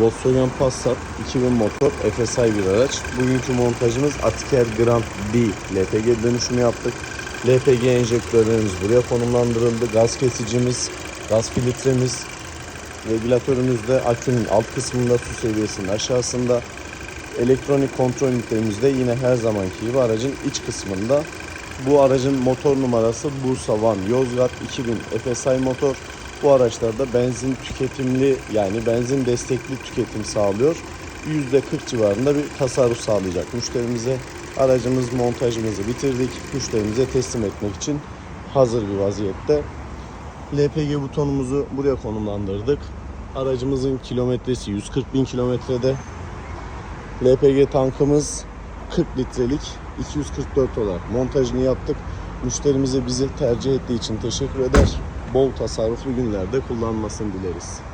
Volkswagen Passat 2000 motor FSI bir araç. Bugünkü montajımız Atiker Grand B LPG dönüşümü yaptık. LPG enjektörlerimiz buraya konumlandırıldı. Gaz kesicimiz, gaz filtremiz, regülatörümüz de akünün alt kısmında su seviyesinin aşağısında. Elektronik kontrol ünitemiz de yine her zamanki gibi aracın iç kısmında. Bu aracın motor numarası Bursa Van Yozgat 2000 FSI motor. Bu araçlarda benzin tüketimli yani benzin destekli tüketim sağlıyor. %40 civarında bir tasarruf sağlayacak müşterimize. Aracımız montajımızı bitirdik. Müşterimize teslim etmek için hazır bir vaziyette. LPG butonumuzu buraya konumlandırdık. Aracımızın kilometresi 140 bin kilometrede. LPG tankımız 40 litrelik 244 olarak montajını yaptık. Müşterimize bizi tercih ettiği için teşekkür eder. Bol tasarruflu günlerde kullanmasını dileriz.